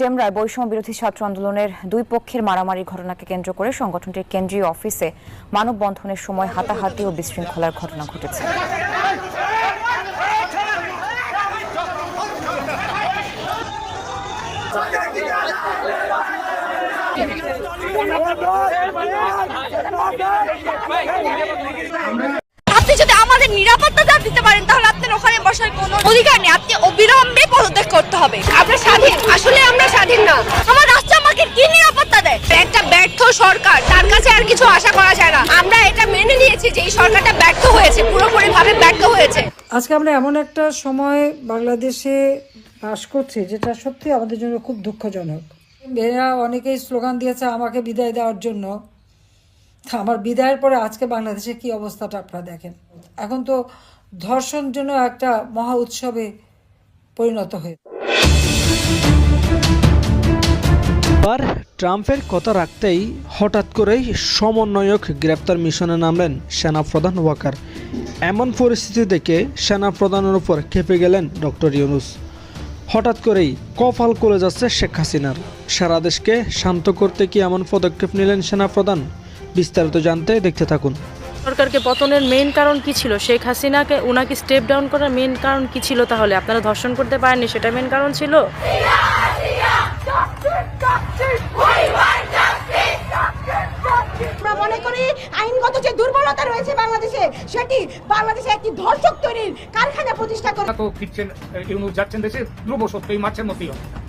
ডেমরায় বৈষম্য বিরোধী ছাত্র আন্দোলনের দুই পক্ষের মারামারি ঘটনাকে কেন্দ্র করে সংগঠনটির কেন্দ্রীয় অফিসে মানববন্ধনের সময় হাতাহাতি ও বিশৃঙ্খলার ঘটনা ঘটেছে। আমাদের নিরাপত্তা না দিতে পারেন তাহলে আপনার ওখানে বসার কোনো অধিকার নেই। আপনি অবিলম্বে পদত্যাগ করতে হবে। আমরা স্বাধীন। আসলে আমরা স্বাধীন না। আমার রাষ্ট্র আমাকে কি নিরাপত্তা দেয়? একটা ব্যর্থ সরকার তার কাছে আর কিছু আশা করা যায় না। আমরা এটা মেনে নিয়েছি যে এই সরকারটা ব্যর্থ হয়েছে পুরোপুরি ভাবে ব্যর্থ হয়েছে। আজকে আমরা এমন একটা সময় বাংলাদেশে বাস করছি যেটা সত্যি আমাদের জন্য খুব দুঃখজনক। এরা অনেকেই স্লোগান দিয়েছে আমাকে বিদায় দেওয়ার জন্য। তা আমার বিদায়ের পরে আজকে বাংলাদেশে কি অবস্থাটা আপনারা দেখেন? এখন তো ধর্ষণ জন্য একটা মহা উৎসবে পরিণত হয়েছে এবার ট্রাম্পের কথা রাখতেই হঠাৎ করেই সমন্বয়ক গ্রেপ্তার মিশনে নামলেন সেনাপ্রধান ওয়াকার। এমন পরিস্থিতি দেখে সেনাপ্রধানের উপর খেপে গেলেন ডক্টর ইউনুস। হঠাৎ করেই কপাল করে যাচ্ছে শেখ হাসিনার। সারা দেশকে শান্ত করতে কি এমন পদক্ষেপ নিলেন সেনাপ্রধান? বিস্তারিত জানতে দেখতে থাকুন। সরকারকে পতনের মেইন কারণ কি ছিল? শেখ হাসিনাকে ওনাকে স্টেপ ডাউন করার মেইন কারণ কি ছিল তাহলে? আপনারা ধর্ষণ করতে পারেননি সেটা মেইন কারণ ছিল? আমরা মনে করি আইনগত যে দুর্বলতা রয়েছে বাংলাদেশে সেটি বাংলাদেশে একটি ধর্ষক তৈরির কারখানা প্রতিষ্ঠা করে যাচ্ছেন দেশে ধ্রুব সত্য এই মার্চের মধ্যেই হবে।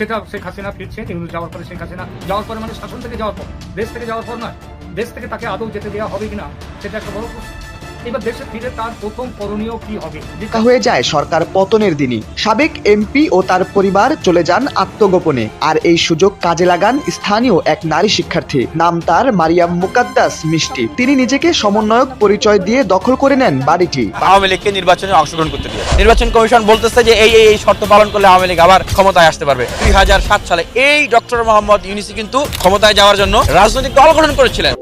সেটা শেখ হাসিনা ফিরছে ইউনুস যাওয়ার পরে শেখ হাসিনা যাওয়ার পরে মানে শাসন থেকে যাওয়ার পর, দেশ থেকে যাওয়ার পর নয়, দেশ থেকে তাকে আদৌ যেতে দেওয়া হবে কিনা, সেটা একটা বড় প্রশ্ন। এবার দেশে ফিরে তার প্রথম করণীয় কি হবে? হয়ে যায় সরকার পতনের দিনই। সাবেক এমপি ও তার পরিবার চলে যান আত্মগোপনে। আর এই সুযোগ কাজে লাগান স্থানীয় এক নারী শিক্ষার্থী। নাম তার মারিয়াম মুকাদ্দাস মিষ্টি। তিনি নিজেকে সমন্বয়ক পরিচয় দিয়ে দখল করে নেন বাড়িটি। আওয়ামী লীগকে নির্বাচনে অংশগ্রহণ করতে দিয়েছে নির্বাচন কমিশন বলতেছে যে এই এই এই শর্ত পালন করলে আওয়ামী লীগ আবার ক্ষমতায় আসতে পারবে। দুই হাজার সাত সালে এই ডক্টর মোহাম্মদ ইউনিসি কিন্তু ক্ষমতায় যাওয়ার জন্য রাজনৈতিক দল গঠন করেছিলেন।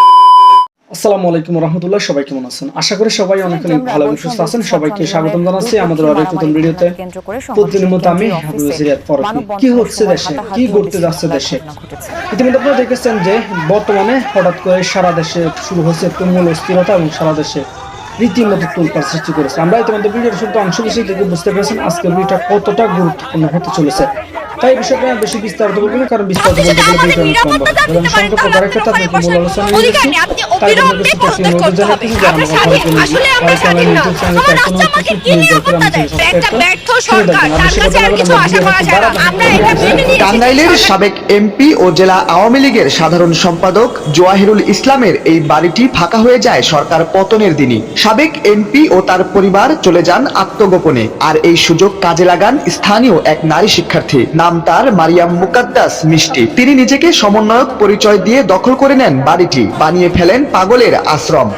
আসসালামু আলাইকুম রহমতুল্লাহ সবাই কেমন আছেন? আশা করি সবাই অনেক অনেক ভালো এবং সুস্থ আছেন। সবাইকে স্বাগতম জানাচ্ছি আমাদের আরেক নতুন ভিডিওতে। প্রতিদিনের মতো আমি কি হচ্ছে দেশে? কি ঘটতে যাচ্ছে দেশে? ইতিমধ্যে আপনারা দেখেছেন যে বর্তমানে হঠাৎ করে সারা দেশে শুরু হয়েছে তুমুল অস্থিরতা এবং সারা দেশে রীতিমতো তুলপার সৃষ্টি করেছে। আমরা ইতিমধ্যে ভিডিওর শুধু অংশ বেশি থেকে বুঝতে পেরেছেন আজকের ভিডিওটা কতটা গুরুত্বপূর্ণ হতে চলেছে। তাই বিষয়টা বেশি বিস্তারিত বলব না কারণ বিস্তারিত বলতে গেলে নিরাপত্তা হবে দিতে এবং সংক্ষেপে কয়েকটা আপনার আপনাকে মূল আলোচনা নিয়ে নেই। আপনি তাই আপনাদের আসলে আমরা স্বাধীন আমরা স্বাধীন আসলে আমরা স্বাধীন না। আমার রাষ্ট্র আমাকে কি নিরাপত্তা দেয়? একটা ব্যর্থ সরকার তার কাছে আর কিছু আশা করা যায় না আমরা এটা মেনে নিয়েছি। টাঙ্গাইলের সাবেক এমপি ও জেলা আওয়ামী লীগের সাধারণ সম্পাদক জোয়াহিরুল ইসলামের এই বাড়িটি ফাঁকা হয়ে যায় সরকার পতনের দিনই। সাবেক এমপি ও তার পরিবার চলে যান আত্মগোপনে আর এই সুযোগ কাজে লাগান স্থানীয় এক নারী শিক্ষার্থী। নাম তার মারিয়াম মুকাদ্দাস মিষ্টি। তিনি নিজেকে সমন্বয়ক পরিচয় দিয়ে দখল করে নেন বাড়িটি, বানিয়ে ফেলেন পাগলের আশ্রম।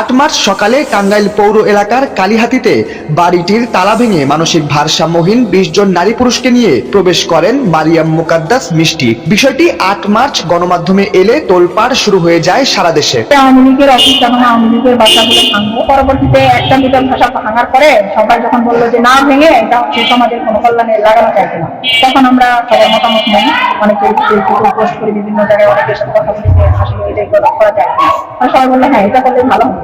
আট মার্চ সকালে টাঙ্গাইল পৌর এলাকার কালীহাতিতে বাড়িটির তালা ভেঙে মানসিক ভারসাম্যহীন বিশ জন নারী পুরুষকে নিয়ে প্রবেশ করেন মারিয়াম মুকাদ্দাস মিষ্টি। বিষয়টি আট মার্চ গণমাধ্যমে এলে তোলপাড় শুরু হয়ে যায় সারা দেশে। আওয়ামী লীগের অফিস আওয়ামী লীগের পরবর্তীতে একটা ভাষা ভাঙার পরে সবাই যখন বলল যে না ভেঙে সমাজের কোনো কল্যাণে লাগানো না তখন আমরা সবার মতামত নেই। অনেকে বিভিন্ন জায়গায় অনেকের সাথে কথা করা যায় সবাই বলল হ্যাঁ এটা করলে ভালো হবে।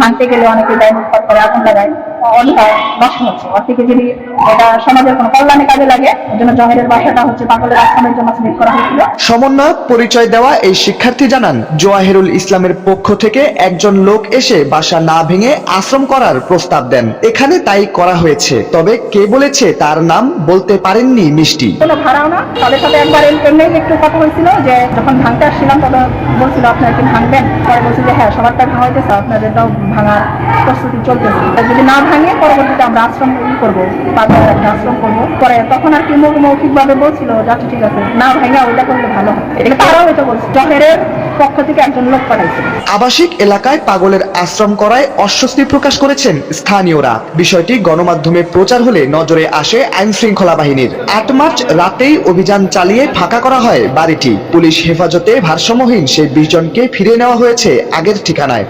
ভাঙতে গেলে অনেকে ডায়মন্ড পাট করে আগুন লাগায়। অনেক নষ্ট হচ্ছে। ওর থেকে যদি এটা সমাজের কোনো কল্যাণে কাজে লাগে এর জন্য জহেরের বাসাটা হচ্ছে পাগলের আশ্রমের জন্য সিলেক্ট করা হয়েছিল। সমন্বয়ক পরিচয় দেওয়া এই শিক্ষার্থী জানান জোয়াহিরুল ইসলামের পক্ষ থেকে একজন লোক এসে বাসা না ভেঙে আশ্রম করার প্রস্তাব দেন। এখানে তাই করা হয়েছে। তবে কে বলেছে তার নাম বলতে পারেননি মিষ্টি। কোনো ভাড়াও না তাদের সাথে একবার এম- এমনি একটু কথা হয়েছিল যে যখন ভাঙতে আসছিলাম তখন বলছিল আপনারা কি ভাঙবেন? পরে বলছি যে হ্যাঁ সবারটা ভাঙা হইতেছে আপনাদেরটাও ভাঙার প্রস্তুতি চলতেছে। যদি না ভাঙে, পরবর্তীতে আমরা আশ্রম করব পাগলের একটা আশ্রম করব। পরে তখন আর কি মৌ- মৌখিকভাবে বলছিল যাচ্ছে ঠিক আছে, না ভাঙা ওইটা করলে ভালো এটা তারাও এটা বলছে। জহেরের পক্ষ থেকে একজন লোক পাঠাইছে। আবাসিক এলাকায় পাগলের আশ্রম করায় অস্বস্তি প্রকাশ করেছেন স্থানীয়রা। বিষয়টি গণমাধ্যমে প্রচার হলে নজরে আসে আইন শৃঙ্খলা বাহিনীর। আট মার্চ রাতেই অভিযান চালিয়ে ফাঁকা করা হয় বাড়িটি। পুলিশ হেফাজতে ভারসাম্যহীন সেই বিশ জনকে ফিরিয়ে নেওয়া হয়েছে আগের ঠিকানায়।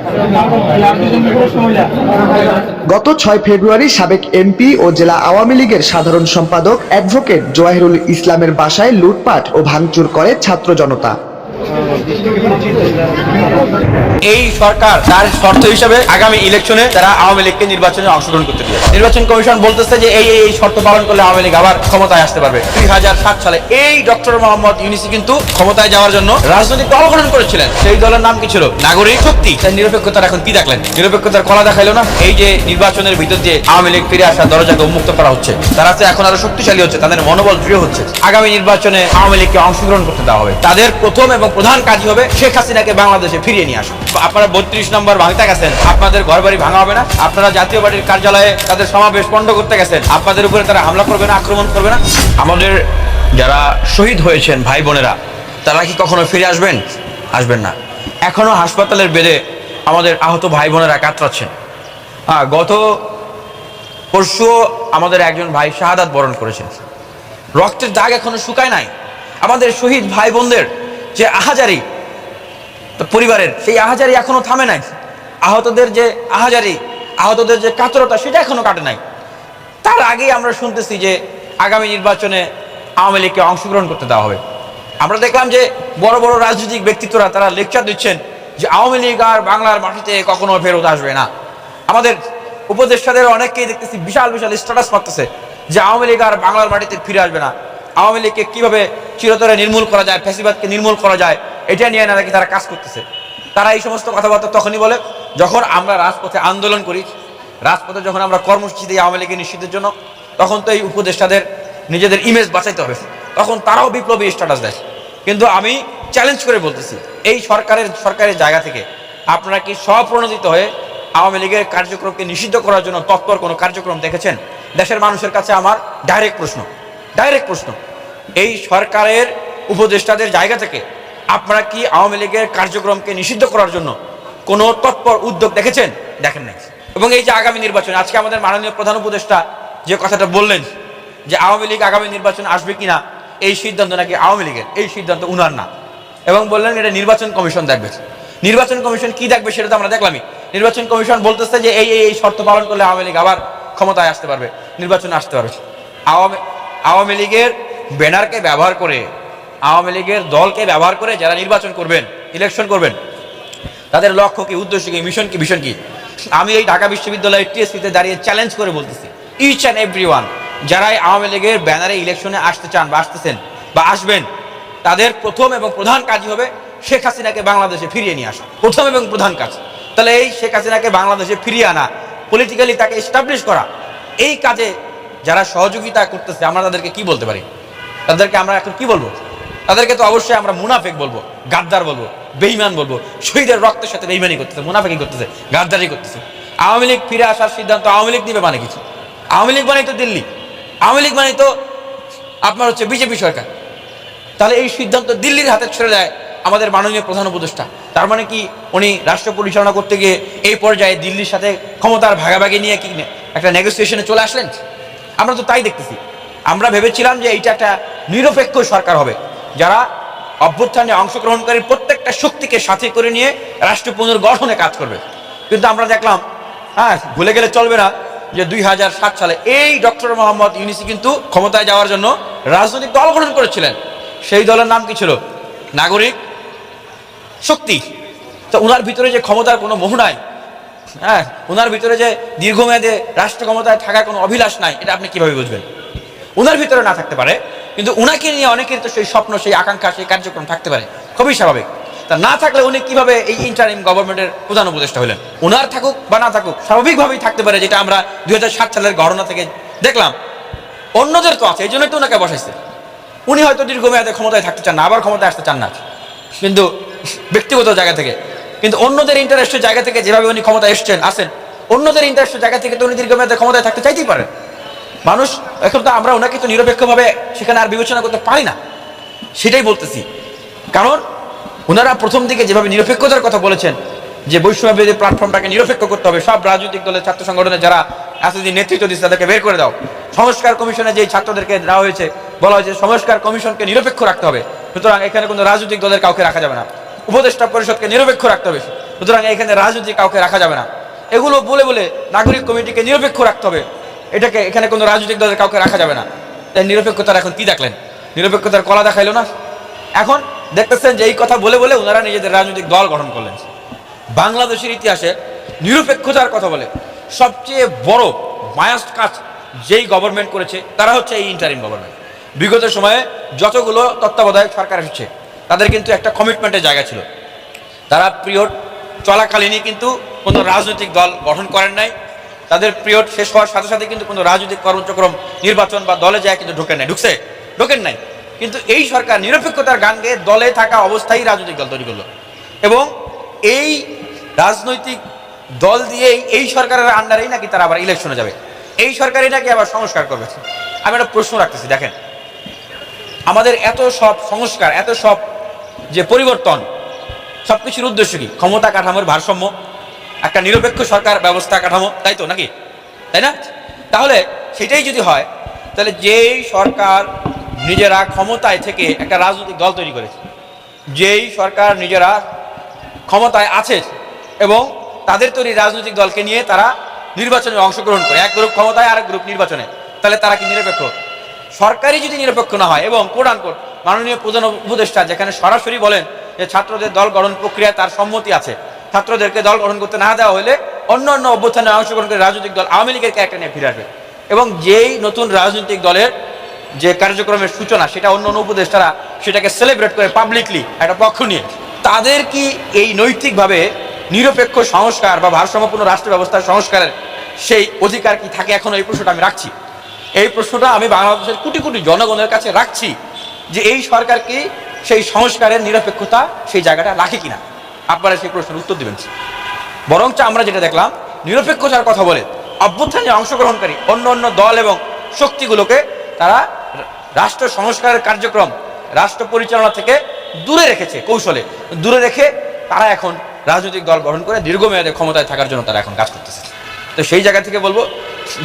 গত ছয় ফেব্রুয়ারি সাবেক এমপি ও জেলা আওয়ামী লীগের সাধারণ সম্পাদক অ্যাডভোকেট জোয়াহিরুল ইসলামের বাসায় লুটপাট ও ভাঙচুর করে ছাত্র জনতা। এই সরকার তার শর্ত হিসেবে আগামী ইলেকশনে তারা আওয়ামী লীগকে নির্বাচনে অংশগ্রহণ করতে দিয়েছে নির্বাচন কমিশন বলতেছে যে এই এই শর্ত পালন করলে আওয়ামী লীগ আবার ক্ষমতায় আসতে পারবে। দুই হাজার সাত সালে এই ডক্টর মোহাম্মদ ইউনিসি কিন্তু ক্ষমতায় যাওয়ার জন্য রাজনৈতিক দল গঠন করেছিলেন। সেই দলের নাম কি ছিল? নাগরিক শক্তি। তার নিরপেক্ষতার এখন কি দেখলেন? নিরপেক্ষতার কলা দেখাইলো না? এই যে নির্বাচনের ভিতর দিয়ে আওয়ামী লীগ ফিরে আসার দরজাকে উন্মুক্ত করা হচ্ছে। তারা তো এখন আরও শক্তিশালী হচ্ছে, তাদের মনোবল দৃঢ় হচ্ছে। আগামী নির্বাচনে আওয়ামী লীগকে অংশগ্রহণ করতে দেওয়া হবে। তাদের প্রথম এবং প্রধান কাজই হবে, শেখ হাসিনাকে বাংলাদেশে ফিরিয়ে নিয়ে আসা আপনারা বত্রিশ নম্বর ভাঙতে গেছেন আপনাদের ঘর বাড়ি ভাঙা হবে না, আপনারা জাতীয় পার্টির কার্যালয়ে তাদের সমাবেশ পণ্ড করতে গেছেন, আপনাদের উপরে তারা হামলা করবে না, আক্রমণ করবে না? আমাদের যারা শহীদ হয়েছেন ভাই বোনেরা, তারা কি কখনো ফিরে আসবেন? আসবেন না। এখনও হাসপাতালের বেডে আমাদের আহত ভাই বোনেরা কাতরাচ্ছেন। হ্যাঁ গত পরশু আমাদের একজন ভাই শাহাদাত বরণ করেছেন। রক্তের দাগ এখনও শুকায় নাই। আমাদের শহীদ ভাই বোনদের যে আহাজারি পরিবারের সেই আহাজারি এখনও থামে নাই। আহতদের যে আহাজারি, আহতদের যে কাতরতা, সেটা এখনও কাটে নাই। তার আগেই আমরা শুনতেছি যে আগামী নির্বাচনে আওয়ামী লীগকে অংশগ্রহণ করতে দেওয়া হবে। আমরা দেখলাম যে বড় বড় রাজনৈতিক ব্যক্তিত্বরা তারা লেকচার দিচ্ছেন যে আওয়ামী লীগ আর বাংলার মাটিতে কখনো ফেরত আসবে না। আমাদের উপদেষ্টাদের অনেককেই দেখতেছি বিশাল বিশাল স্ট্যাটাস মারতেছে যে আওয়ামী লীগ আর বাংলার মাটিতে ফিরে আসবে না। আওয়ামী লীগকে কীভাবে চিরতরে নির্মূল করা যায়, ফ্যাসিবাদকে নির্মূল করা যায়, এটা নিয়ে নাকি তারা কাজ করতেছে। তারা এই সমস্ত কথাবার্তা তখনই বলে যখন আমরা রাজপথে আন্দোলন করি, রাজপথে যখন আমরা কর্মসূচি দিই আওয়ামী লীগের নিষিদ্ধের জন্য, তখন তো এই উপদেষ্টাদের নিজেদের ইমেজ বাঁচাইতে হবে। তখন তারাও বিপ্লবী স্ট্যাটাস দেয়। কিন্তু আমি চ্যালেঞ্জ করে বলতেছি, এই সরকারের সরকারের জায়গা থেকে আপনারা কি স্বপ্রণোদিত হয়ে আওয়ামী লীগের কার্যক্রমকে নিষিদ্ধ করার জন্য তৎপর কোনো কার্যক্রম দেখেছেন? দেশের মানুষের কাছে আমার ডাইরেক্ট প্রশ্ন। ডাইরেক্ট প্রশ্ন, এই সরকারের উপদেষ্টাদের জায়গা থেকে আপনারা কি আওয়ামী লীগের কার্যক্রমকে নিষিদ্ধ করার জন্য কোনো তৎপর উদ্যোগ দেখেছেন? দেখেন নাই। এবং এই যে আগামী নির্বাচন, আজকে আমাদের মাননীয় প্রধান উপদেষ্টা যে কথাটা বললেন যে আওয়ামী লীগ আগামী নির্বাচন আসবে কিনা, এই সিদ্ধান্ত নাকি আওয়ামী লীগের? এই সিদ্ধান্ত উনার না। এবং বললেন এটা নির্বাচন কমিশন দেখবে। নির্বাচন কমিশন কি দেখবে সেটা তো আমরা দেখলামই। নির্বাচন কমিশন বলতেছে যে এই এই শর্ত পালন করলে আওয়ামী লীগ আবার ক্ষমতায় আসতে পারবে, নির্বাচনে আসতে পারবে। আওয়ামী আওয়ামী লীগের ব্যানারকে ব্যবহার করে, আওয়ামী লীগের দলকে ব্যবহার করে যারা নির্বাচন করবেন ইলেকশন করবেন, তাদের লক্ষ্য কি, উদ্দেশ্য কি মিশন কি ভিশন কি? আমি এই ঢাকা বিশ্ববিদ্যালয়ের টিএসপিতে দাঁড়িয়ে চ্যালেঞ্জ করে বলতেছি ইচ অ্যান্ড এভরি ওয়ান যারাই আওয়ামী লীগের ব্যানারে ইলেকশনে আসতে চান বা আসতেছেন বা আসবেন, তাদের প্রথম এবং প্রধান কাজই হবে শেখ হাসিনাকে বাংলাদেশে ফিরিয়ে নিয়ে আসা, প্রথম এবং প্রধান কাজ। তাহলে এই শেখ হাসিনাকে বাংলাদেশে ফিরিয়ে আনা পলিটিক্যালি তাকে এস্টাবলিশ করা, এই কাজে যারা সহযোগিতা করতেছে, আমরা তাদেরকে কি বলতে পারি? তাদেরকে আমরা এখন কি বলব? তাদেরকে তো অবশ্যই আমরা মুনাফেক বলব, গাদ্দার বলব বেইমান বলব, শহীদের রক্তের সাথে বেইমানি করতেছে মুনাফেকি করতেছে, গাদ্দারি করতেছে। আওয়ামী লীগ ফিরে আসার সিদ্ধান্ত আওয়ামী লীগ নিবে মানে কিছু? আওয়ামী লীগ মানে তো দিল্লি, আওয়ামী লীগ মানে তো আপনার হচ্ছে বিজেপি সরকার। তাহলে এই সিদ্ধান্ত দিল্লির হাতে ছেড়ে দেয় আমাদের মাননীয় প্রধান উপদেষ্টা। তার মানে কি উনি রাষ্ট্র পরিচালনা করতে গিয়ে এই পর্যায়ে দিল্লির সাথে ক্ষমতার ভাগাভাগি নিয়ে কি একটা নেগোসিয়েশনে চলে আসলেন? আমরা তো তাই দেখতেছি। আমরা ভেবেছিলাম যে এইটা একটা নিরপেক্ষ সরকার হবে, যারা অভ্যুত্থানে অংশগ্রহণকারী প্রত্যেকটা শক্তিকে সাথে করে নিয়ে রাষ্ট্র পুনর্গঠনে কাজ করবে। কিন্তু আমরা দেখলাম হ্যাঁ ভুলে গেলে চলবে না, যে দুই হাজার সাত সালে এই ডক্টর মোহাম্মদ ইউনিসি কিন্তু ক্ষমতায় যাওয়ার জন্য রাজনৈতিক দল গঠন করেছিলেন। সেই দলের নাম কি ছিল? নাগরিক শক্তি। তো ওনার ভিতরে যে ক্ষমতার কোনো মোহ হ্যাঁ ওনার ভিতরে যে দীর্ঘমেয়াদে রাষ্ট্র ক্ষমতায় থাকার কোনো অভিলাষ নাই, এটা আপনি কীভাবে বুঝবেন? ওনার ভিতরে না থাকতে পারে, কিন্তু ওনাকে নিয়ে অনেকের তো সেই স্বপ্ন, সেই আকাঙ্ক্ষা, সেই কার্যক্রম থাকতে পারে। খুবই স্বাভাবিক। তা না থাকলে উনি কীভাবে এই ইন্টারিম গভর্নমেন্টের প্রধান উপদেষ্টা হলেন? ওনার থাকুক বা না থাকুক, স্বাভাবিকভাবেই থাকতে পারে, যেটা আমরা দুই হাজার সাত সালের ঘটনা থেকে দেখলাম। অন্যদের তো আছে, এই জন্যই তো ওনাকে বসাইছে। উনি হয়তো দীর্ঘমেয়াদে ক্ষমতায় থাকতে চান না, আবার ক্ষমতায় আসতে চান না। কিন্তু ব্যক্তিগত জায়গা থেকে কিন্তু অন্যদের ইন্টারেস্টের জায়গা থেকে যেভাবে উনি ক্ষমতায় এসছেন আসেন অন্যদের ইন্টারেস্টের জায়গা থেকে তো উনি দীর্ঘমেয়াদে ক্ষমতায় থাকতে চাইতেই পারেন। মানুষ, এখন তো আমরা ওনাকে তো নিরপেক্ষভাবে সেখানে আর বিবেচনা করতে পারি না। সেটাই বলতেছি। কারণ ওনারা প্রথম দিকে যেভাবে নিরপেক্ষতার কথা বলেছেন, যে বৈষম্যবিরোধী প্ল্যাটফর্মটাকে নিরপেক্ষ করতে হবে, সব রাজনৈতিক দলের ছাত্র সংগঠনের যারা এতদিন নেতৃত্ব দিচ্ছে, তাদেরকে বের করে দাও। সংস্কার কমিশনে যেই ছাত্রদেরকে দেওয়া হয়েছে, বলা হয়েছে, সংস্কার কমিশনকে নিরপেক্ষ রাখতে হবে। সুতরাং এখানে কোনো রাজনৈতিক দলের কাউকে রাখা যাবে না। উপদেষ্টা পরিষদকে নিরপেক্ষ রাখতে হবে। সুতরাং এখানে রাজনীতি কাউকে রাখা যাবে না। এগুলো বলে বলে নাগরিক কমিটিকে নিরপেক্ষ রাখতে হবে। এটাকে এখানে কোনো রাজনৈতিক দলের কাউকে রাখা যাবে না। তাই নিরপেক্ষতার এখন কি দেখলেন? নিরপেক্ষতার কলা দেখাইলো না। এখন দেখতেছেন যে এই কথা বলে বলে ওনারা নিজেদের রাজনৈতিক দল গঠন করলেন। বাংলাদেশের ইতিহাসে নিরপেক্ষতার কথা বলে সবচেয়ে বড় মায়াস্ট কাজ যেই গভর্নমেন্ট করেছে, তারা হচ্ছে এই ইন্টারিম গভর্নমেন্ট বিগত সময়ে যতগুলো তত্ত্বাবধায়ক সরকার এসেছে তাদের কিন্তু একটা কমিটমেন্টের জায়গা ছিল। তারা পিরিয়ড চলাকালীনই কিন্তু কোনো রাজনৈতিক দল গঠন করেন নাই। তাদের পিরিয়ড শেষ হওয়ার সাথে সাথে কিন্তু কোনো রাজনৈতিক কর্মচক্রম, নির্বাচন বা দলে যায় কিন্তু ঢোকেন নাই। ঢুকছে? ঢোকেন নাই। কিন্তু এই সরকার নিরপেক্ষতার গান গেয়ে দলে থাকা অবস্থায় রাজনৈতিক দল তৈরি করল। এবং এই রাজনৈতিক দল দিয়েই এই সরকারের আন্ডারেই নাকি তারা আবার ইলেকশনে যাবে। এই সরকারই নাকি আবার সংস্কার করবে। আমি একটা প্রশ্ন রাখতেছি, দেখেন। আমাদের এত সব সংস্কার, এত সব যে পরিবর্তন সব কিছুর উদ্দেশ্য কি? ক্ষমতা কাঠামোর ভারসাম্য, একটা নিরপেক্ষ সরকার ব্যবস্থা কাঠামো, তাই তো নাকি? তাই না? তাহলে সেটাই যদি হয়, তাহলে যেই সরকার নিজেরা ক্ষমতায় থেকে একটা রাজনৈতিক দল তৈরি করেছে, যেই সরকার নিজেরা ক্ষমতায় আছে এবং তাদের তৈরি রাজনৈতিক দলকে নিয়ে তারা নির্বাচনে অংশগ্রহণ করে, এক গ্রুপ ক্ষমতায় আরেক গ্রুপ নির্বাচনে, তাহলে তারা কি নিরপেক্ষ? সরকারই যদি নিরপেক্ষ না হয় এবং কোরআন কোট মাননীয় প্রধান উপদেষ্টা যেখানে সরাসরি বলেন যে ছাত্রদের দল গঠন প্রক্রিয়ায় তার সম্মতি আছে। ছাত্রদেরকে দল গঠন করতে না দেওয়া হলে অন্য অন্য অভ্যুত্থানে অংশগ্রহণ করে রাজনৈতিক দল আওয়ামী লীগের ক্যারেক্টার নিয়ে ফিরে আসবে। এবং যেই নতুন রাজনৈতিক দলের যে কার্যক্রমের সূচনা, সেটা অন্য অন্য উপদেষ্টারা সেটাকে সেলিব্রেট করে পাবলিকলি একটা পক্ষ নিয়ে, তাদের কি এই নৈতিকভাবে নিরপেক্ষ সংস্কার বা ভারসাম্যপূর্ণ রাষ্ট্র ব্যবস্থার সংস্কারের সেই অধিকার কি থাকে এখন? এই প্রশ্নটা আমি রাখছি। এই প্রশ্নটা আমি বাংলাদেশের কোটি কোটি জনগণের কাছে রাখছি। যে এই সরকার কি সেই সংস্কারের নিরপেক্ষতা সেই জায়গাটা রাখে কিনা? আপনারা সেই প্রশ্নের উত্তর দিবেন। বরঞ্চ আমরা যেটা দেখলাম, নিরপেক্ষতার কথা বলে অভ্যুত্থানে অংশগ্রহণকারী অন্য অন্য দল এবং শক্তিগুলোকে তারা রাষ্ট্র সংস্কারের কার্যক্রম, রাষ্ট্র পরিচালনা থেকে দূরে রেখেছে, কৌশলে। দূরে রেখে তারা এখন রাজনৈতিক দল গঠন করে দীর্ঘমেয়াদে ক্ষমতায় থাকার জন্য তারা এখন কাজ করতেছে। তো সেই জায়গা থেকে বলব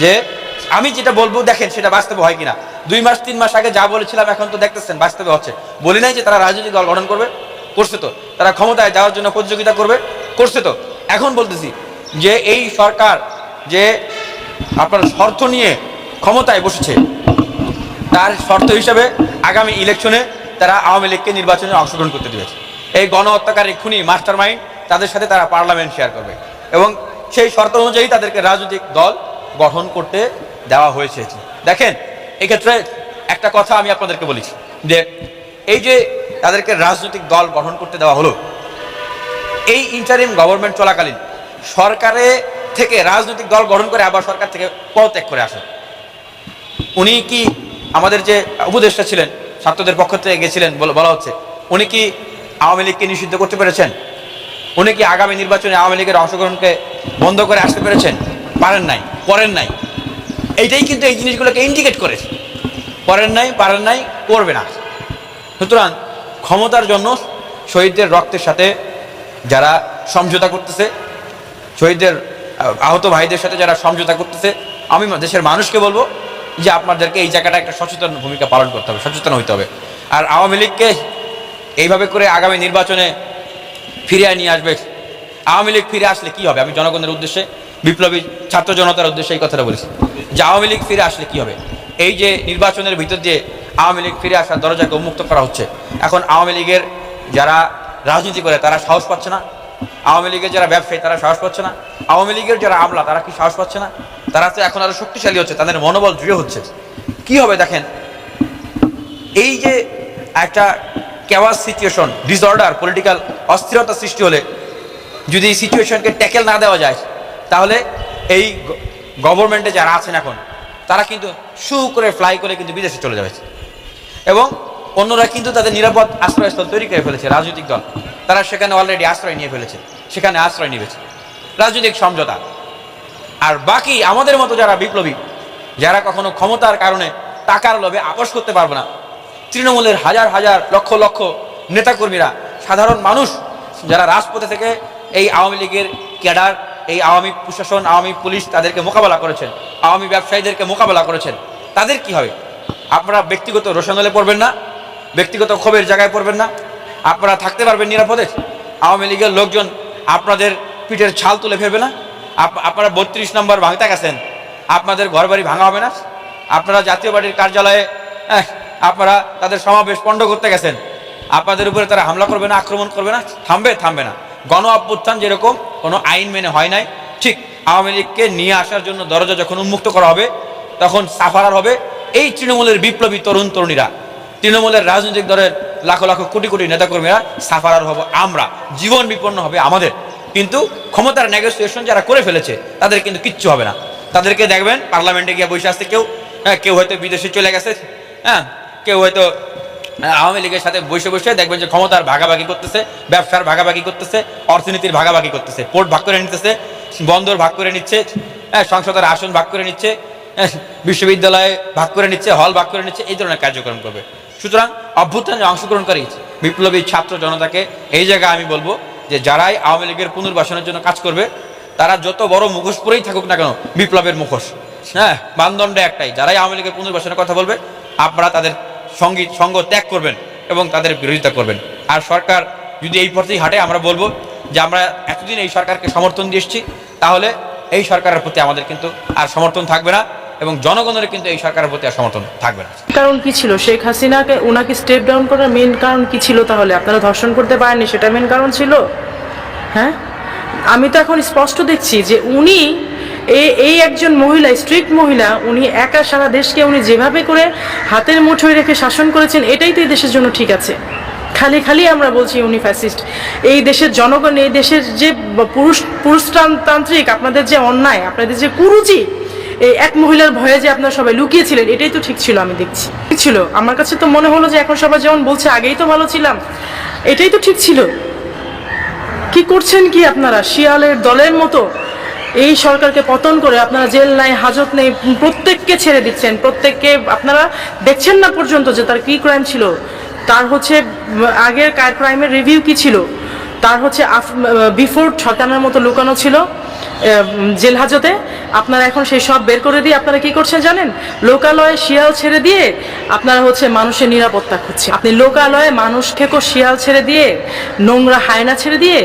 যে আমি যেটা বলব, দেখেন, সেটা বাস্তবে হয় কিনা। দুই মাস, তিন মাস আগে যা বলেছিলাম, এখন তো দেখতেছেন, বাস্তবে হচ্ছে। বলি নাই যে তারা রাজনৈতিক দল গঠন করবে? করছে তো। তারা ক্ষমতায় যাওয়ার জন্য প্রতিযোগিতা করবে? করছে তো। এখন বলতেছি যে এই সরকার যে আপনার শর্ত নিয়ে ক্ষমতায় বসেছে, তার শর্ত হিসাবে আগামী ইলেকশনে তারা আওয়ামী লীগকে নির্বাচনে অংশগ্রহণ করতে দিয়েছে। এই গণহত্যাকারী খুনি মাস্টার মাইন্ড তাদের সাথে তারা পার্লামেন্ট শেয়ার করবে। এবং সেই শর্ত অনুযায়ী তাদেরকে রাজনৈতিক দল গঠন করতে দেওয়া হয়েছে দেখেন, এক্ষেত্রে একটা কথা আমি আপনাদেরকে বলেছি যে এই যে তাদেরকে রাজনৈতিক দল গঠন করতে দেওয়া হলো, এই ইন্টারিম গভর্নমেন্ট চলাকালীন সরকারে থেকে রাজনৈতিক দল গঠন করে আবার সরকার থেকে পদত্যাগ করে আসে উনি কি আমাদের যে উপদেষ্টা ছিলেন, ছাত্রদের পক্ষ থেকে গেছিলেন বলে, বলা হচ্ছে, উনি কি আওয়ামী লীগকে নিষিদ্ধ করতে পেরেছেন? উনি কি আগামী নির্বাচনে আওয়ামী লীগের অংশগ্রহণকে বন্ধ করে আসতে পেরেছেন? পারেন নাই, করেন নাই। এইটাই কিন্তু এই জিনিসগুলোকে ইন্ডিকেট করেছে করেন নাই পারেন নাই, করবে না। সুতরাং ক্ষমতার জন্য শহীদদের রক্তের সাথে যারা সমঝোতা করতেছে, শহীদদের আহত ভাইদের সাথে যারা সমঝোতা করতেছে, আমি দেশের মানুষকে বলব যে আপনাদেরকে এই জায়গাটা একটা সচেতন ভূমিকা পালন করতে হবে, সচেতন হইতে হবে। আর আওয়ামী লীগকে এইভাবে করে আগামী নির্বাচনে ফিরিয়ে নিয়ে আসবে, আওয়ামী লীগ ফিরে আসলে কি হবে? আমি জনগণের উদ্দেশ্যে বিপ্লবী ছাত্র জনতার উদ্দেশ্যে এই কথাটা বলেছি। যে আওয়ামী লীগ ফিরে আসলে কি হবে? এই যে নির্বাচনের ভিতর দিয়ে আওয়ামী লীগ ফিরে আসার দরজাকে উন্মুক্ত করা হচ্ছে, এখন আওয়ামী লীগের যারা রাজনীতি করে তারা সাহস পাচ্ছে না? আওয়ামী লীগের যারা ব্যবসায়ী তারা সাহস পাচ্ছে না? আওয়ামী লীগের যারা আমলা তারা কি সাহস পাচ্ছে না? তারা তো এখন আরও শক্তিশালী হচ্ছে, তাদের মনোবল দৃঢ় হচ্ছে। কি হবে দেখেন? এই যে একটা ক্যাওয়াস সিচুয়েশন ডিসঅর্ডার পলিটিক্যাল অস্থিরতা সৃষ্টি হলে যদি এই সিচুয়েশনকে ট্যাকেল না দেওয়া যায় তাহলে এই গভর্নমেন্টে যারা আছেন এখন, তারা কিন্তু শু করে ফ্লাই করে কিন্তু বিদেশে চলে যাবে। এবং অন্যরা কিন্তু তাদের নিরাপদ আশ্রয়স্থল তৈরি করে ফেলেছে, রাজনৈতিক দল। তারা সেখানে অলরেডি আশ্রয় নিয়ে ফেলেছে, সেখানে আশ্রয় নিয়েছে। রাজনৈতিক সমঝোতা। আর বাকি আমাদের মতো যারা বিপ্লবী, যারা কখনো ক্ষমতার কারণে টাকার লোভে আপোষ করতে পারব না, তৃণমূলের হাজার হাজার লক্ষ লক্ষ নেতাকর্মীরা, সাধারণ মানুষ যারা রাজপথে থেকে এই আওয়ামী লীগের ক্যাডার এই আওয়ামী প্রশাসন, আওয়ামী পুলিশ তাদেরকে মোকাবেলা করেছেন। আওয়ামী ব্যবসায়ীদেরকে মোকাবেলা করেছেন। তাদের কি হবে? আপনারা ব্যক্তিগত রোশানলে পড়বেন না, ব্যক্তিগত ক্ষোভের জায়গায় পড়বেন না। আপনারা থাকতে পারবেন নিরাপদে। আওয়ামী লীগের লোকজন আপনাদের পিঠের ছাল তুলে ফেলবে না। আপ- আপনারা বত্রিশ নম্বর ভাঙতে গেছেন। আপনাদের ঘর বাড়ি ভাঙা হবে না। আপনারা জাতীয় পার্টির কার্যালয়ে আপনারা তাদের সমাবেশ পণ্ড করতে গেছেন। আপনাদের উপরে তারা হামলা করবে না, আক্রমণ করবে না। থামবে থামবে না। গণ অভ্যুত্থান যেরকম, কোনো আইন মেনে হয় নাই। ঠিক আওয়ামী লীগকে নিয়ে আসার জন্য দরজা যখন উন্মুক্ত করা হবে, তখন সাফারার হবে। এই তৃণমূলের বিপ্লবী তরুণ তরুণীরা, তৃণমূলের রাজনৈতিক দলের লাখো লাখো কোটি কোটি নেতাকর্মীরা সাফারার হব আমরা। জীবন বিপন্ন হবে আমাদের। কিন্তু ক্ষমতার নেগোসিয়েশন যারা করে ফেলেছে, তাদের কিন্তু কিচ্ছু হবে না। তাদেরকে দেখবেন পার্লামেন্টে গিয়ে বসে আসতে কেউ। হ্যাঁ কেউ হয়তো বিদেশে চলে গেছে। হ্যাঁ কেউ হয়তো আওয়ামী লীগের সাথে বসে বসে দেখবেন যে ক্ষমতার ভাগাভাগি করতেছে ব্যবসার ভাগাভাগি করতেছে অর্থনীতির ভাগাভাগি করতেছে পোর্ট ভাগ করে নিতেছে বন্দর ভাগ করে নিচ্ছে হ্যাঁ সংসদের আসন ভাগ করে নিচ্ছে হ্যাঁ, বিশ্ববিদ্যালয়ে ভাগ করে নিচ্ছে হল ভাগ করে নিচ্ছে এই ধরনের কার্যক্রম করবে। সুতরাং অভ্যুত্থানে অংশগ্রহণকারী বিপ্লবী ছাত্র জনতাকে এই জায়গায় আমি বলব যে যারাই আওয়ামী লীগের পুনর্বাসনের জন্য কাজ করবে তারা যত বড় মুখোশ পরেই থাকুক না কেন বিপ্লবের মুখোশ। হ্যাঁ মানদণ্ড একটাই যারাই আওয়ামী লীগের পুনর্বাসনের কথা বলবে আপনারা তাদের সংগীত সঙ্গ ত্যাগ করবেন এবং তাদের বিরোধিতা করবেন। আর সরকার যদি এই পথেই হাঁটে, আমরা বলব যে আমরা এতদিন এই সরকারকে সমর্থন দিয়ে এসেছি, তাহলে এই সরকারের প্রতি আমাদের কিন্তু আর সমর্থন থাকবে না এবং জনগণের কিন্তু এই সরকারের প্রতি আর সমর্থন থাকবে না। কারণ কি ছিল? শেখ হাসিনাকে ওনাকে স্টেপ ডাউন করার মেন কারণ কি ছিল তাহলে? আপনারা ধর্ষণ করতে পারেননি, সেটা মেন কারণ ছিল? হ্যাঁ? আমি তো এখন স্পষ্ট দেখছি যে উনি এই একজন মহিলা স্ট্রিক্ট মহিলা, উনি একা সারা দেশকে উনি যেভাবে করে হাতের মুঠোয় রেখে শাসন করেছেন, এটাই তো এই দেশের জন্য ঠিক আছে। খালি খালি আমরা বলছি উনি ফ্যাসিস্ট এই দেশের জনগণ, এই দেশের যে পুরুষ, পুরুষতান্ত্রিক, আপনাদের যে অন্যায়, আপনাদের যে কুরুচি, এই এক মহিলার ভয়ে যে আপনারা সবাই লুকিয়েছিলেন, এটাই তো ঠিক ছিল, আমি দেখছি। ঠিক ছিল। আমার কাছে তো মনে হলো যে এখন সবাই যেমন বলছে, আগেই তো ভালো ছিলাম। এটাই তো ঠিক ছিল। কি করছেন কি আপনারা? শিয়ালের দলের মতো এই সরকারকে পতন করে আপনারা জেল নাই, হাজত নেই, প্রত্যেককে ছেড়ে দিচ্ছেন। প্রত্যেককে আপনারা দেখছেন না পর্যন্ত যে তার কি ক্রাইম ছিল। তার হচ্ছে আগের ক্রাইমের রিভিউ কি ছিল? তার হচ্ছে বিফোর ঠকানোর মতো লুকানো ছিল। জেল হাজতে আপনারা এখন সেই সব বের করে দিয়ে আপনারা কি করছেন জানেন? লোকালয়ে শিয়াল ছেড়ে দিয়ে আপনারা হচ্ছে মানুষের নিরাপত্তা খুঁজছে আপনি লোকালয়ে মানুষ থেকে শিয়াল ছেড়ে দিয়ে, নোংরা হায়না ছেড়ে দিয়ে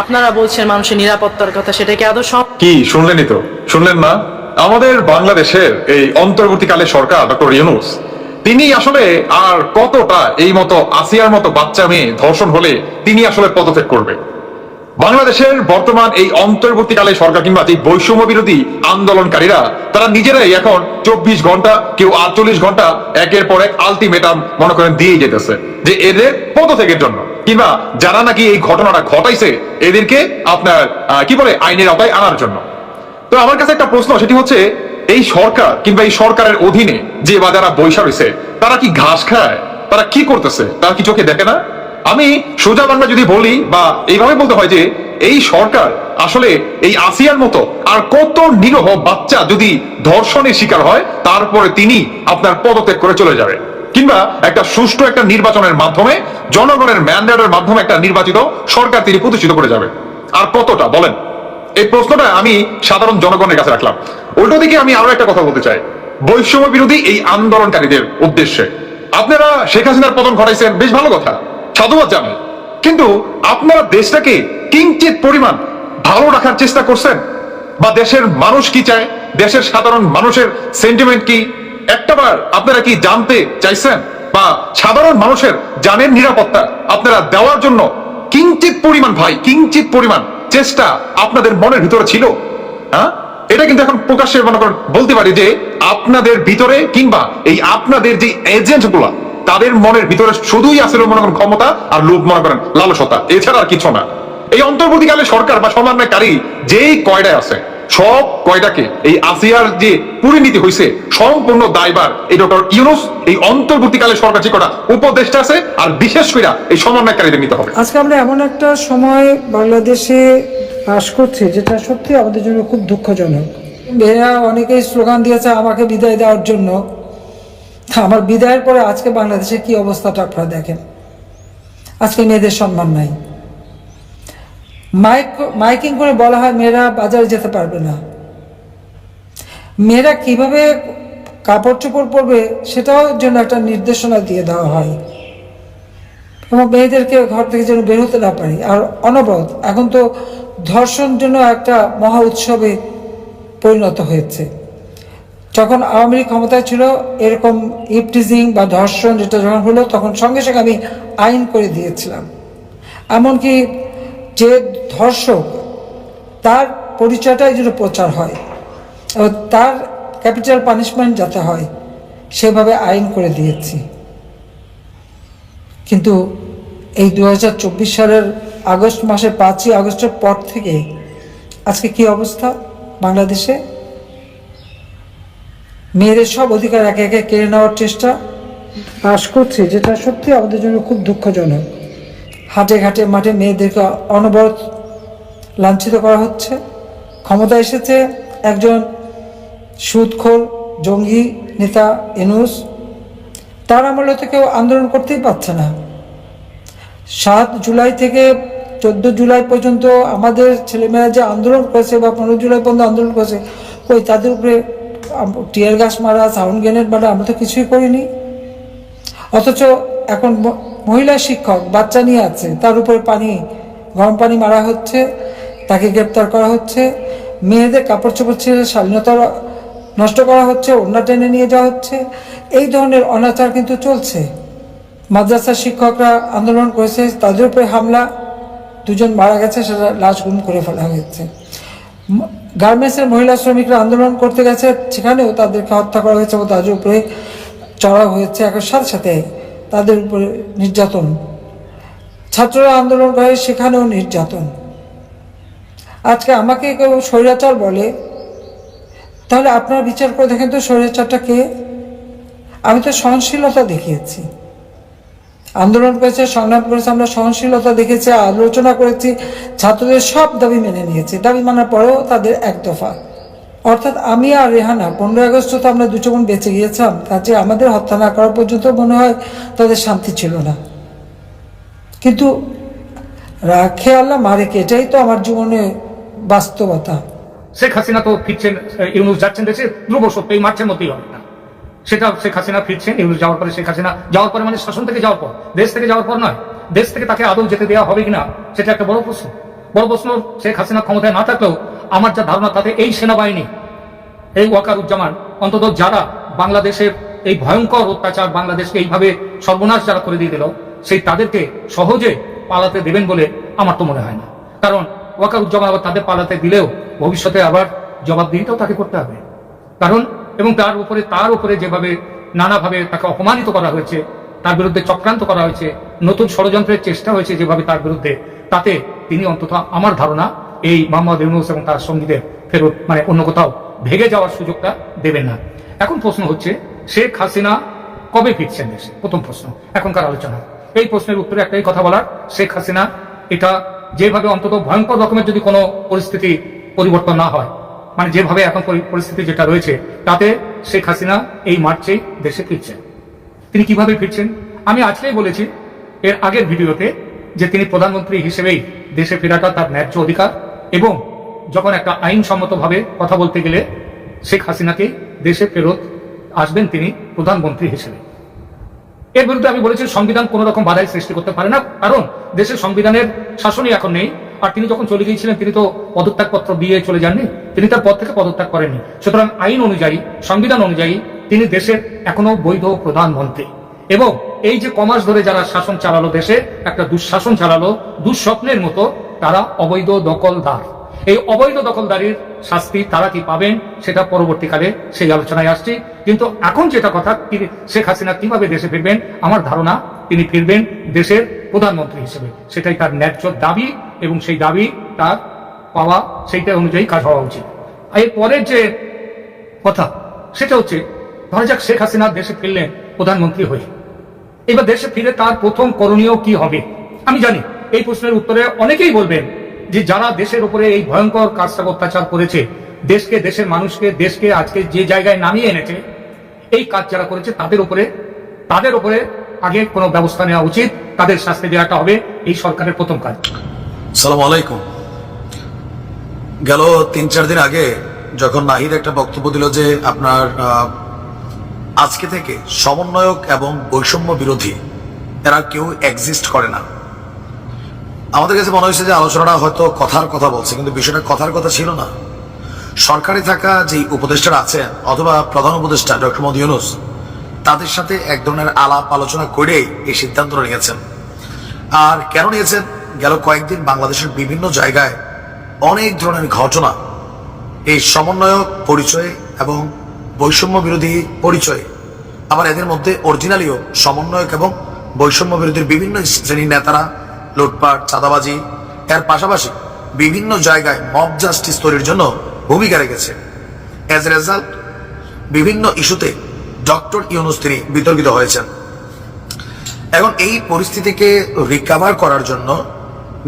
আপনারা বলছেন মানুষের নিরাপত্তার কথা, সেটা কি আদৌ সব কি, শুনলেনই তো? শুনলেন না? আমাদের বাংলাদেশের এই অন্তর্বর্তীকালে সরকার, ডক্টর ইউনুস, তিনি আসলে আর কতটা এই মতো আসিয়ার মতো বাচ্চা মেয়ে ধর্ষণ হলে তিনি আসলে পদত্যাগ করবে বাংলাদেশের বর্তমান এই অন্তর্বর্তীকালে সরকার কিংবা যে বৈষম্য বিরোধী আন্দোলনকারীরা, তারা নিজেরাই এখন চব্বিশ ঘণ্টা, কেউ আটচল্লিশ ঘণ্টা একের পর এক আলটিমেটাম মনে করেন দিয়ে যেতেছে। যে এদের পদত্যাগের জন্য। কিংবা যারা নাকি এই ঘটনাটা ঘটাইছে, এদেরকে আপনার কি বলে, আইনের আওতায় আনার জন্য। তো আমার কাছে একটা প্রশ্ন, সেটি হচ্ছে, এই সরকার কিংবা এই সরকারের অধীনে যে বা যারা বৈশা রয়েছে, তারা কি ঘাস খায়? তারা কি করতেছে? তারা কি চোখে দেখে না? আমি সোজা বাংলা যদি বলি বা এইভাবে বলতে হয় যে এই সরকার আসলে এই আসিয়ার মতো আর কত নিরহ বাচ্চা যদি ধর্ষণের শিকার হয়, তারপরে তিনি আপনার পদত্যাগ করে চলে যাবে। কিংবা একটা সুষ্ঠু একটা নির্বাচনের মাধ্যমে, জনগণের ম্যান্ডেটের মাধ্যমে একটা নির্বাচিত সরকার তিনি প্রতিষ্ঠিত করে যাবে। আর কতটা? বলেন। এই প্রশ্নটা আমি সাধারণ জনগণের কাছে রাখলাম। উল্টো দিকে আমি আরও একটা কথা বলতে চাই। বৈষম্য বিরোধী এই আন্দোলনকারীদের উদ্দেশ্যে। আপনারা শেখ হাসিনার পতন ঘটাইছেন, বেশ ভালো কথা। সাধুবাদ জানাই। কিন্তু আপনারা দেশটাকে কিঞ্চিত পরিমাণ ভালো রাখার চেষ্টা করছেন? বা দেশের মানুষ কি চায়? দেশের সাধারণ মানুষের সেন্টিমেন্ট কি? একটাবার আপনারা কি জানতে চাইছেন? বা সাধারণ মানুষের জানের নিরাপত্তা আপনারা দেওয়ার জন্য কিঞ্চিত পরিমাণ ভাই, কিঞ্চিত পরিমাণ চেষ্টা আপনাদের মনের ভিতরে ছিল? হ্যাঁ এটা কিন্তু এখন প্রকাশ্যে মনে করেন বলতে পারি যে আপনাদের ভিতরে কিংবা এই আপনাদের যে এজেন্টগুলা তাদের মনের ভিতরে শুধুই আছে মনে করেন ক্ষমতা আর লোভ মনে করেন লালসতা। এছাড়া আর কিছু না। এই অন্তর্বর্তীকালে সরকার বা সমন্বয়কারী যেই কয়টায় আছে, সব কয়টাকে এই আসিয়ার যে পরিণতি হয়েছে সম্পূর্ণ দায়বার এই ডক্টর ইউনুস, এই অন্তর্বর্তীকালে সরকার যে কটা উপদেষ্টা আছে আর বিশেষ করে এই সমন্বয়কারীদের নিতে হবে। আজকে আমরা এমন একটা সময় বাংলাদেশে বাস করছি, যেটা সত্যি আমাদের জন্য খুব দুঃখজনক। মেয়েরা অনেকেই স্লোগান দিয়েছে, আমাকে বিদায় দেওয়ার জন্য। আমার বিদায়ের পরে আজকে বাংলাদেশে কি অবস্থাটা আপনারা দেখেন? আজকে মেয়েদের সম্মান নাই। মাইক, মাইকিং করে বলা হয়, মেয়েরা বাজারে যেতে পারবে না। মেয়েরা কীভাবে কাপড় চোপড় পরবে, সেটাও জন্য একটা নির্দেশনা দিয়ে দেওয়া হয়। এবং মেয়েদেরকে ঘর থেকে যেন বের হতে না পারি। আর অনবরত, এখন তো ধর্ষণ জন্য একটা মহা উৎসবে পরিণত হয়েছে। যখন আওয়ামী লীগ ক্ষমতায় ছিল, এরকম ইপটিজিং বা ধর্ষণ যেটা যখন হলো, তখন সঙ্গে সঙ্গে আমি আইন করে দিয়েছিলাম। এমনকি যে ধর্ষক, তার পরিচয়টাই যেন প্রচার হয় এবং তার ক্যাপিটাল পানিশমেন্ট যাতে হয়, সেভাবে আইন করে দিয়েছি। কিন্তু এই দু হাজার চব্বিশ সালের আগস্ট মাসের পাঁচই আগস্টের পর থেকে আজকে কি অবস্থা বাংলাদেশে? মেয়েদের সব অধিকার একে একে কেড়ে নেওয়ার চেষ্টা। পাশ করছে যেটা সত্যি আমাদের জন্য খুব দুঃখজনক। হাটে ঘাটে মাঠে মেয়েদেরকে অনবরত লাঞ্ছিত করা হচ্ছে। ক্ষমতা এসেছে একজন সুদখোর জঙ্গি নেতা এনুস। তার আমলে তো কেউ আন্দোলন করতেই পারছে না। সাত জুলাই থেকে চোদ্দ জুলাই পর্যন্ত আমাদের ছেলেমেয়েরা যে আন্দোলন করেছে বা পনেরো জুলাই পর্যন্ত আন্দোলন করেছে ওই তাদের উপরে টিয়ার গাছ মারা সাউন্ড গ্রেনেড মারা আমরা তো কিছুই করিনি। অথচ এখন মহিলা শিক্ষক, বাচ্চা নিয়ে আছে, তার উপরে পানি, গরম পানি মারা হচ্ছে, তাকে গ্রেপ্তার করা হচ্ছে, মেয়েদের কাপড় চোপড় ছেড়ে স্বাধীনতা নষ্ট করা হচ্ছে, ওড়না টেনে নিয়ে যাওয়া হচ্ছে, এই ধরনের অনাচার কিন্তু চলছে। মাদ্রাসার শিক্ষকরা আন্দোলন করেছে, তাদের উপরে হামলা, দুজন মারা গেছে, সেটা লাশ গুম করে ফেলা হয়েছে। গার্মেন্টসের মহিলা শ্রমিকরা আন্দোলন করতে গেছে, সেখানেও তাদেরকে হত্যা করা হয়েছে এবং তাদের উপরে চড়া হয়েছে। এখন সাথে সাথে তাদের উপরে নির্যাতন। ছাত্ররা আন্দোলন করে, সেখানেও নির্যাতন। আজকে আমাকে কেউ স্বৈরাচার বলে, তাহলে আপনারা বিচার করে দেখেন তো স্বৈরাচারটা কে? আমি তো সহনশীলতা দেখিয়েছি। আন্দোলন করেছে, সংগ্রাম করেছে, আমরা সহনশীলতা দেখেছি, আলোচনা করেছি, ছাত্রদের সব দাবি মেনে নিয়েছি। দাবি মানার পরেও তাদের এক দফা। অর্থাৎ আমি আর রেহানা পনেরোই আগস্ট তো আমরা দুটো বোন বেঁচে গিয়েছিলাম কাজে আমাদের হত্যা না করা পর্যন্ত মনে হয় তাদের শান্তি ছিল না। কিন্তু রাখে আল্লাহ, মারে কে? এটাই তো আমার জীবনে বাস্তবতা। শেখ হাসিনা তো ফিরছেন ইউনুস যাচ্ছেন দেশে, ধ্রুব সত্য মার্চের মধ্যেই হবে সেটা শেখ হাসিনা ফিরছেন ইউনুস যাওয়ার পরে শেখ হাসিনা যাওয়ার পরে মানে শাসন থেকে যাওয়ার পর, দেশ থেকে যাওয়ার পর নয়, দেশ থেকে তাকে আদৌ যেতে দেওয়া হবে কিনা, সেটা একটা বড় প্রশ্ন। বড় প্রশ্ন, শেখ হাসিনা ক্ষমতায় না থাকলেও আমার যা ধারণা তাতে এই সেনাবাহিনী, এই ওয়াকারুজ্জামান, অন্তত যারা বাংলাদেশের এই ভয়ঙ্কর অত্যাচার বাংলাদেশকে এইভাবে সর্বনাশ যারা করে দিয়ে দিল, সেই তাদেরকে সহজে পালাতে দেবেন বলে আমার তো মনে হয় না। কারণ ওয়াকারুজ্জামান আবার তাদের পালাতে দিলেও ভবিষ্যতে আবার জবাবদিহিতাও তাকে করতে হবে। কারণ এবং তার উপরে তার উপরে যেভাবে নানাভাবে তাকে অপমানিত করা হয়েছে, তার বিরুদ্ধে চক্রান্ত করা হয়েছে, নতুন ষড়যন্ত্রের চেষ্টা হয়েছে যেভাবে তার বিরুদ্ধে, তাতে তিনি অন্তত আমার ধারণা এই মোহাম্মদ ইউনুস এবং তার সঙ্গীদের ফেরত মানে অন্য কোথাও ভেগে যাওয়ার সুযোগটা দেবেন না। এখন প্রশ্ন হচ্ছে, শেখ হাসিনা কবে ফিরছেন দেশে? প্রথম প্রশ্ন, এখনকার আলোচনা। এই প্রশ্নের উত্তরে একটাই কথা বলার, শেখ হাসিনা এটা যেভাবে অন্তত ভয়ঙ্কর রকমের যদি কোনো পরিস্থিতি পরিবর্তন না হয় মানে যেভাবে এখন পরিস্থিতি যেটা রয়েছে, তাতে শেখ হাসিনা এই মার্চেই দেশে ফিরছেন। তিনি কীভাবে ফিরছেন? আমি আজকেই বলেছি, এর আগের ভিডিওতে যে তিনি প্রধানমন্ত্রী হিসেবেই দেশে ফেরাটা তার ন্যায্য অধিকার এবং যখন একটা আইনসম্মতভাবে কথা বলতে গেলে শেখ হাসিনাকে দেশে ফেরত আসবেন তিনি প্রধানমন্ত্রী হিসেবে। এর বিরুদ্ধে আমি বলেছি, সংবিধান কোনো রকম বাধাই সৃষ্টি করতে পারে না, কারণ দেশের সংবিধানের শাসনই এখন নেই। আর তিনি যখন চলে গিয়েছিলেন, তিনি তো পদত্যাগপত্র দিয়ে চলে যাননি, তিনি তার পদ থেকে পদত্যাগ করেননি। সুতরাং আইন অনুযায়ী, সংবিধান অনুযায়ী, তিনি দেশের এখনও বৈধ প্রধানমন্ত্রী। এবং এই যে কমাস ধরে যারা শাসন চালালো দেশে, একটা দুঃশাসন চালালো, দুঃস্বপ্নের মতো তারা অবৈধ দখলদার। এই অবৈধ দখলদারির শাস্তি তারা কি পাবেন, সেটা পরবর্তীকালে সেই আলোচনায় আসছি। কিন্তু এখন যেটা কথা শেখ হাসিনা কীভাবে দেশে ফিরবেন, আমার ধারণা তিনি ফিরবেন দেশের প্রধানমন্ত্রী হিসেবে। সেটাই তার ন্যায্য দাবি। এবং সেই দাবি তার পাওয়া, সেইটা অনুযায়ী কাজ হওয়া উচিত। এর পরের যে কথা, সেটা হচ্ছে, ধরা যাক শেখ হাসিনা দেশে ফিরলেন প্রধানমন্ত্রী হয়ে। এবার দেশে ফিরে তার প্রথম করণীয় কি হবে? আমি জানি, এই প্রশ্নের উত্তরে অনেকেই বলবেন যে যারা দেশের উপরে এই ভয়ঙ্কর কাজটা অত্যাচার করেছে, দেশকে, দেশের মানুষকে, দেশকে আজকে যে জায়গায় নামিয়ে এনেছে, এই কাজ যারা করেছে তাদের উপরে তাদের উপরে আগে কোনো ব্যবস্থা নেওয়া উচিত, তাদের শাস্তি দেওয়াটা হবে, এই সরকারের প্রথম কাজ। সালাম আলাইকুম। গেল তিন, চার দিন আগে যখন নাহিদ একটা বক্তব্য দিল যে আপনার আজকে থেকে সমন্বয়ক এবং বৈষম্য বিরোধী, এরা কেউ এক্সিস্ট করে না। আমাদের কাছে মনে হয়েছে যে আলোচনাটা হয়তো কথার কথা বলছে, কিন্তু বিষয়টা কথার কথা ছিল না। সরকারি থাকা যে উপদেষ্টারা আছেন, অথবা প্রধান উপদেষ্টা ডক্টর মোদী ইউনুস, তাদের সাথে এক ধরনের আলাপ আলোচনা করেই এই সিদ্ধান্তটা নিয়েছেন। আর কেন নিয়েছেন? গেল কয়েকদিন বাংলাদেশের বিভিন্ন জায়গায় অনেক ধরনের ঘটনা। এই সমন্বয়ক পরিচয় এবং বৈষম্য বিরোধী পরিচয়। আবার এদের মধ্যে অরিজিনালিও সমন্বয়ক এবং বৈষম্য বিরোধীর বিভিন্ন শ্রেণির নেতারা, লুটপাট, চাঁদাবাজি, এর পাশাপাশি বিভিন্ন জায়গায় মব জাস্টিস তৈরির জন্য ভূমিকা রেখেছে। অ্যাজ এ রেজাল্ট বিভিন্ন ইস্যুতে ডক্টর ইউনুস তিনি বিতর্কিত হয়েছেন। এখন এই পরিস্থিতিকে রিকাভার করার জন্য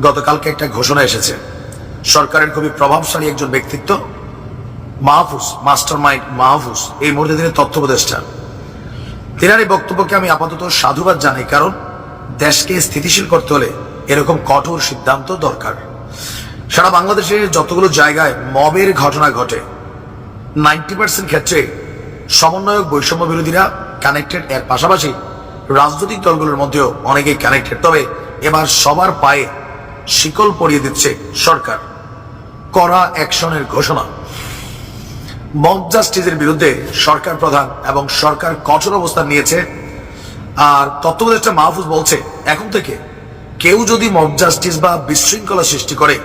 গতকালকে একটা ঘোষণা এসেছে। সরকারের খুবই প্রভাবশালী একজন ব্যক্তিত্ব, মাহফুজ মাস্টার মাইন্ড মাহফুজ, এই মুহূর্তে তিনি তথ্য উপদেষ্টা। তেনার এই বক্তব্যকে আমি আপাতত সাধুবাদ জানাই, কারণ দেশকে স্থিতিশীল করতে হলে এরকম কঠোর সিদ্ধান্ত দরকার। সারা বাংলাদেশে যতগুলো জায়গায় মবের ঘটনা ঘটে, নাইনটি পার্সেন্ট ক্ষেত্রে সমন্বয়ক বৈষম্য বিরোধীরা কানেক্টেড, এর পাশাপাশি রাজনৈতিক দলগুলোর মধ্যেও অনেকেই কানেক্টেড। তবে এবার সবার পায়ে শিকল পরিয়ে দিচ্ছে সরকার। কড়া অ্যাকশনের ঘোষণা। মব জাস্টিসের বিরুদ্ধে সরকার প্রধান এবং সরকার কঠোর অবস্থান নিয়েছে। আর তত্ত্বাবধায়কটা মাহফুজ বলছে, এখন থেকে কেউ যদি মব জাস্টিস বা বিশৃঙ্খলা সৃষ্টি করে,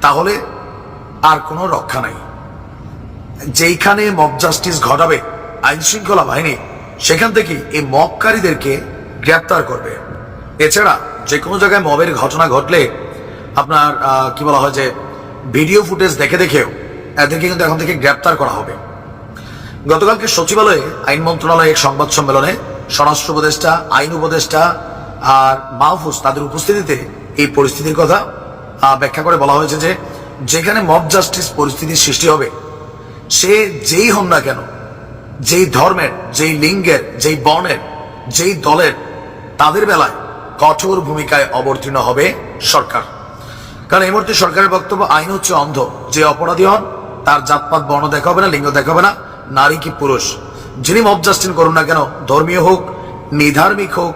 তাহলে আর কোনো রক্ষা নাই। যেইখানে মব জাস্টিস ঘটাবে আইন শৃঙ্খলা বাহিনী, সেখান থেকে এই মবকারীদেরকে গ্রেপ্তার করবে। এছাড়া যে কোনো জায়গায় মবের ঘটনা ঘটলে আপনার কি বলা হয় যে ভিডিও ফুটেজ দেখে দেখেও এদেরকে কিন্তু এখন থেকে গ্রেপ্তার করা হবে। গতকালকে সচিবালয়ে আইন মন্ত্রণালয়ের এক সংবাদ সম্মেলনে স্বরাষ্ট্র উপদেষ্টা, আইন উপদেষ্টা আর মাহফুজ তাদের উপস্থিতিতে এই পরিস্থিতির কথা ব্যাখ্যা করে বলা হয়েছে যে, যেখানে মব জাস্টিস পরিস্থিতির সৃষ্টি হবে, সে যেই হন না কেন, যেই ধর্মের, যেই লিঙ্গের, যেই বর্ণের, যেই দলের, তাদের বেলায় কঠোর ভূমিকায় অবতীর্ণ হবে সরকার। কারণ এই মুহূর্তে সরকারের বক্তব্য, আইন হচ্ছে অন্ধ। যে অপরাধী হন, তার জাতপাত বর্ণ দেখা হবে না, লিঙ্গ দেখা হবে না, নারী কি পুরুষ? যিনি মব জাস্টিন করুন না কেন, ধর্মীয় হোক, নিধার্মিক হোক,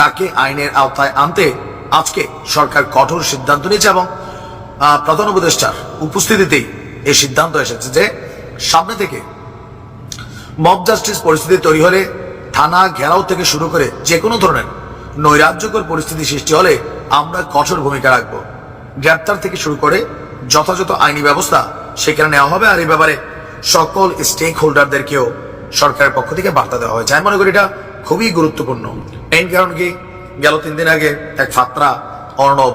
তাকে আইনের আওতায় আনতে আজকে সরকার কঠোর সিদ্ধান্ত নিয়েছে এবং প্রধান উপদেষ্টার উপস্থিতিতেই এই সিদ্ধান্ত এসেছে যে সামনে থেকে মব জাস্টিস পরিস্থিতি তৈরি হলে, থানা ঘেরাও থেকে শুরু করে যে কোনো ধরনের নৈরাজ্যকর পরিস্থিতি সৃষ্টি হলে আমরা কঠোর ভূমিকা রাখব। গ্রেপ্তার থেকে শুরু করে যথাযথ আইনি ব্যবস্থা সেখানে নেওয়া হবে আর এই ব্যাপারে সকল স্টেক হোল্ডারদেরকেও সরকারের পক্ষ থেকে বার্তা দেওয়া হয়েছে আমি মনে করি এটা খুবই গুরুত্বপূর্ণ। এই কারণ কি? গেল তিন দিন আগে এক ফাত্রা অর্ণব,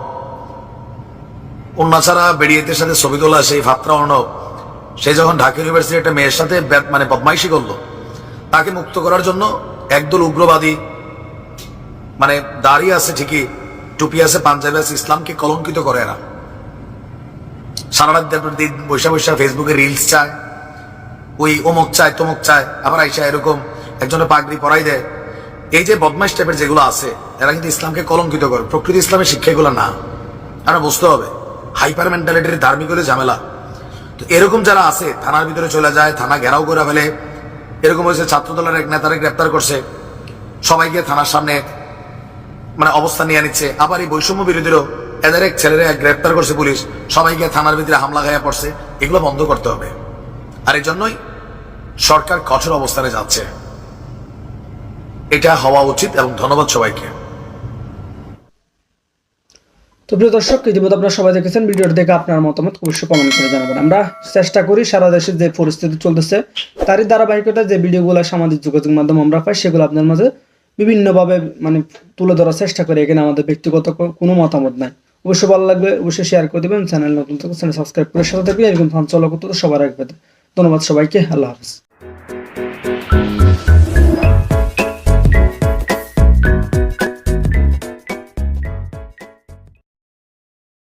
অন্যাছাড়া বেরিয়েতের সাথে ছবি তোলা সেই ফাত্রা অর্ণব, সে যখন ঢাকা ইউনিভার্সিটির একটা মেয়ের সাথে মানে বদমাইশি করল, তাকে মুক্ত করার জন্য একদল উগ্রবাদী মানে দাঁড়িয়ে আছে ঠিকই টুপি আছে, পাঞ্জাবি আছে, ইসলামকে কলঙ্কিত করে এরা। সারা রাত দিন বৈশা বৈশা ফেসবুকে রিলস চায়, ওই অমুক চায়, তমুক চায়, আবার আইসা এরকম একজনের পাগড়ি পরাই দেয়। এই যে বদমাইশ টাইপের যেগুলো আছে, এরা কিন্তু ইসলামকে কলঙ্কিত করে। প্রকৃতি ইসলামের শিক্ষা এগুলো না। আমরা বুঝতে হবে হাইপার মেন্টালিটির ধার্মিক হলে ঝামেলা। তো এরকম যারা আছে, থানার ভিতরে চলে যায়, থানা ঘেরাও করে ফেলে। এরকম হয়েছে, ছাত্রদলের এক নেতারে গ্রেপ্তার করছে। সবাইকে থানার সামনে মানে অবস্থান নিয়ে নিচ্ছে আবার এই বৈষম্য বিরোধীরও এদের এক ছেলেরা গ্রেপ্তার করছে পুলিশ। সবাইকে থানার ভিতরে হামলা খাইয়া পড়ছে। এগুলো বন্ধ করতে হবে। আর এই জন্যই সরকার কঠোর অবস্থানে যাচ্ছে। এটা হওয়া উচিত এবং ধন্যবাদ সবাইকে। তো প্রিয় দর্শক, ইতিমধ্যে আপনারা সবাই দেখেছেন ভিডিওটি দেখে আপনার মতামত অবশ্যই কমেন্ট করে জানাবেন। আমরা চেষ্টা করি সারা দেশে যে পরিস্থিতি চলতেছে, তারই ধারাবাহিকতা যে ভিডিওগুলো সামাজিক যোগাযোগ মাধ্যমে আমরা পাই, সেগুলো আপনার মাঝে বিভিন্নভাবে মানে তুলে ধরার চেষ্টা করি। এখানে আমাদের ব্যক্তিগত কোনো মতামত নাই। অবশ্যই ভালো লাগবে, অবশ্যই শেয়ার করে দেবেন। চ্যানেল নতুন থাকুন চ্যানেল সাবস্ক্রাইব করে সাথে থাকবে এরকম ফান চলা করতে সবার রাখবে ধন্যবাদ সবাইকে। আল্লাহ হাফিজ।